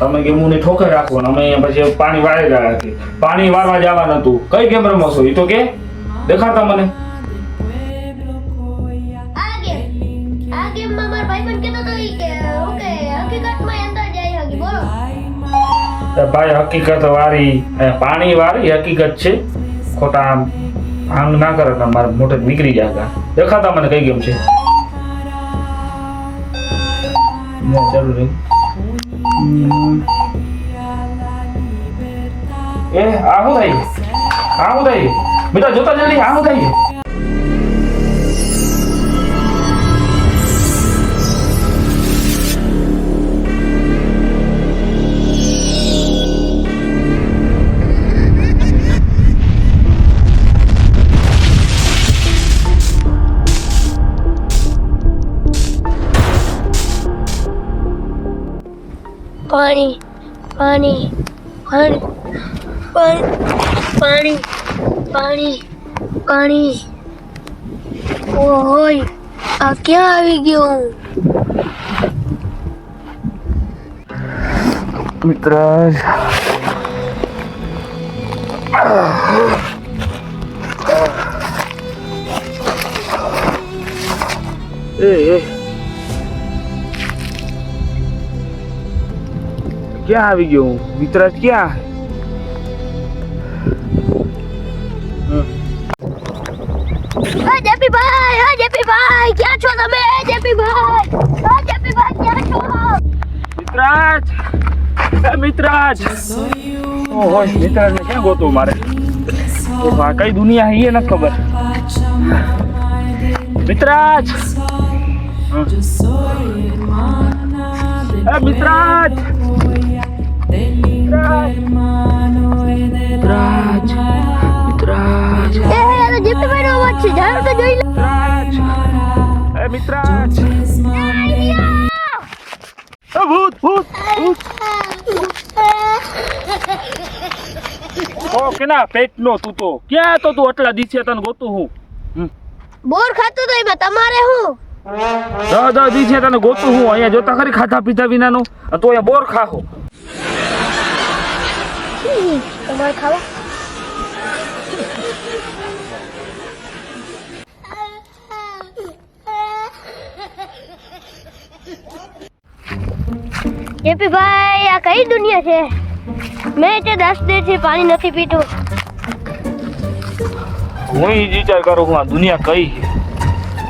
તમે કે ને ઠોકર રાખો ને અમે પછી પાણી વાળી રહ્યા છે પાણી વાળવા જવાનું હતું. કઈ ગેમ રમો છો? એ તો કે? દેખાતા મને. આ ગેમ. આ ગેમમાં મારા ભાઈબંધ કહેતો હતો ઈ કે ઓકે હકીકતમાં અંદર જાય હકી બોલો. ભાઈ હકીકત વારી. એ પાણી વારી હકીકત છે. ખોટા આમ આમ ના કરે તો મારા મોઢે નીકળી જાય દેખાતા મને કઈ ગેમ છે? હમ. એ આ શું થાય આ શું થાય બેટા જોતા જલ્દી આ શું થાય પાણી પાણી પાણી પાણી પાણી પાણી ઓહોય આ ક્યાં આવી ગયો હું મિત્ર એ એ ક્યાં આવી ગયો હું? વિતરાજ ક્યાં? હા જેપી ભાઈ હા ક્યાં છો તમે? જેપી ભાઈ હા ક્યાં છો? મિત્રાજ એ મિત્રાજ ઓહો મિત્રાજ ને ક્યાં ગોતું મારે? ઓહો, કઈ દુનિયા હે એ ખબર. મિત્રાજ મિત્રાજ એ મિત્રાજ એ ભૂત ભૂત ભૂત. ઓ કેના પેટ નો તું તો? ક્યાં તો તું આટલા દિવસે તને ગોતું હું? બોર ખાતો તો એમાં તમારે હું? દસ દસ દિવસે તને ગોતું હું અહીંયા જોતા ખરી ખાધા પીધા વિનાનું? તો તું અહીંયા બોર ખાહો. તમારે ખાવા? જેપી ભાઈ આ કઈ દુનિયા છે? મેં તે દસ દે છે પાણી નથી પીતું. હું જ વિચાર કરું હું આ દુનિયા કઈ છે?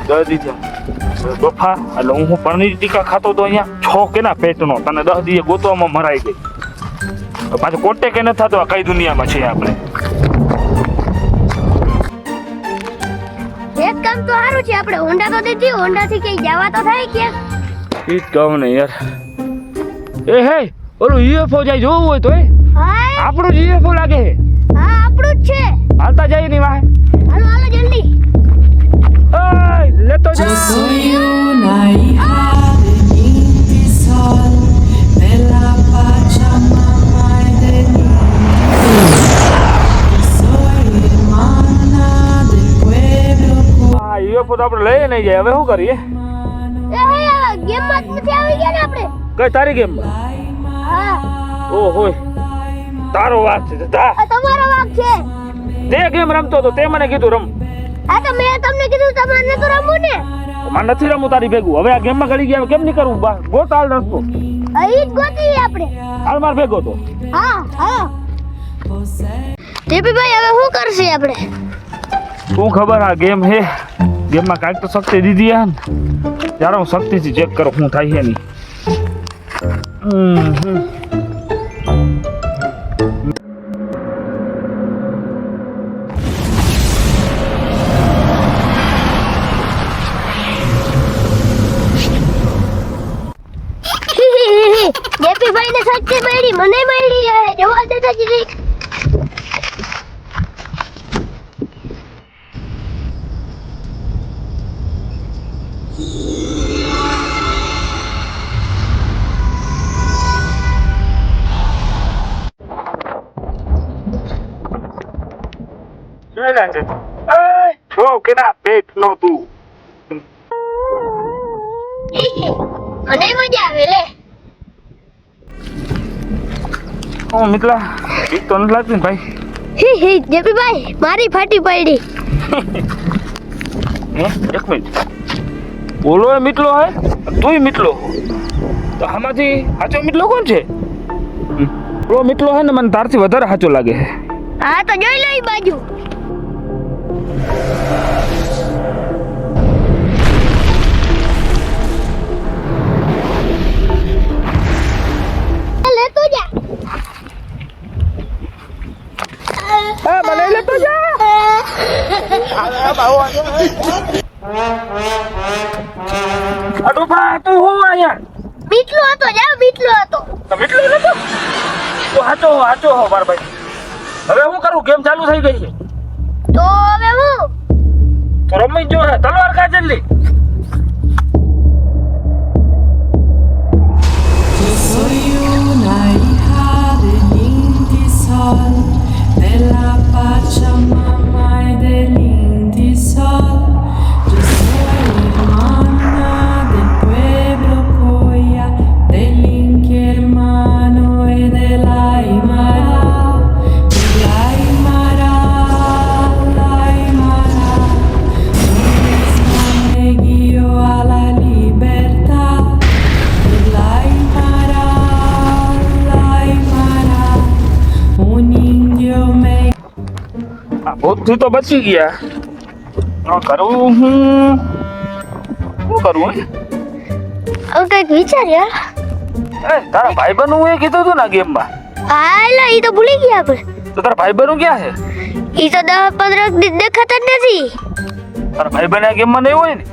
દસ દિવસે બફા એટલે હું પનીર ટીકા ખાતો તો અહીંયા? છો કેના પેટનો? તને દસ દિવસે ગોતવામાં મરાઈ ગઈ. પાછું કોટે કે નથી થતો આ કઈ દુનિયામાં છે આપણે? એક કામ તો સારું છે આપણે હોન્ડા તો દીધી હોન્ડા થી કઈ જવા તો થાય કે ઈ જ કહું ને યાર. એ હે ઓલું યુએફઓ જાય જોવું હોય તો એ. આપણું જ યુએફઓ લાગે છે હા આપણું જ છે. હાલતા જાય ની વાહે. હાલો હાલો જલ્દી. ઓય લેતો જા. યુએફઓ તો આપણે લઈ નહીં જાય. હવે શું કરીએ? ગેમમાં નથી આવી ગયા કઈ તારી ગેમ હા. ઓ હોય તારો વાત છે તા તમારો વાક છે. તે ગેમ રમતો તો તે મને કીધું રમ. આ તો મેં તમને કીધું તમારે તો રમવું ને? મને નથી રમવું તારી ભેગું. હવે આ ગેમમાં ગળી ગયા કેમ નહીં કરવું બા ગોત હાલ રસ્તો અહીં જ ગોતી આપણે. હાલ માર ભેગો તો. હા હા. જેપી ભાઈ હવે શું કરશે આપણે? શું ખબર આ ગેમ હે? ગેમમાં કાંઈક તો શક્તિ દીધી હે ને. ત્યારે હું શક્તિથી ચેક કરું શું થાય છે નહીં. હમ, હમ. જેપી ભાઈ ને શક્તિ મળી મને મળી હે જવા દેતા જીરી કે ના પેટ નો તું મને મજા આવે લે ઓ મિતલા બીક તો નથી લાગતી ભાઈ હી હી જેપીભાઈ મારી ફાટી પડી હે એક મિનિટ બોલો એ મીટલો હે તુંય મીટલો તો આમાંથી સાચો મીટલો કોણ છે. પેલો મીટલો હે ને મને તારથી વધારે સાચો લાગે છે હા તો જોઈ લો બાજુ હા મને લેતો જા. અડો ભા તું હું અહીંયા? બીટલો હતો જા બીટલો હતો. તો મીટલો નતો? તું સાચો હો સાચો હો બાર ભાઈ. હવે હું કરું? ગેમ ચાલુ થઈ ગઈ છે. તો હવે હું? રમી જો તલવાર કા જલ્દી La Bella Pachamama. ભૂતથી તો બચી ગયા. કરવું હું. શું કરવું હે? હવે કંઈક વિચાર યાર. એ તારા ભાઈ હું એ કીધું હતું ને ગેમમાં? હા એટલે એ તો ભૂલી ગયા આપણે તો તારા ભાઈબંધ ક્યાં છે? એ તો દસ પંદર દિવસ દેખાતા જ નથી. તારા ભાઈબંધ આ ગેમમાં નહીં હોય ને?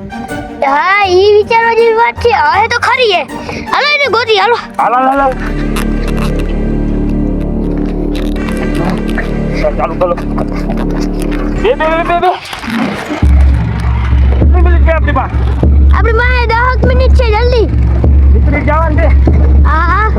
હા એ વિચારવા જેવી વાત છે. હવે તો ખરી હે હાલો એને ગોતી હાલો હાલ હાલ. ચાલ, કરો. બે બે બે બે બે. મિનિટ છે આપણી પાસે. આપણી પાસે દસ મિનિટ છે જલ્દી. નીકળી જવાનું છે. હા હા.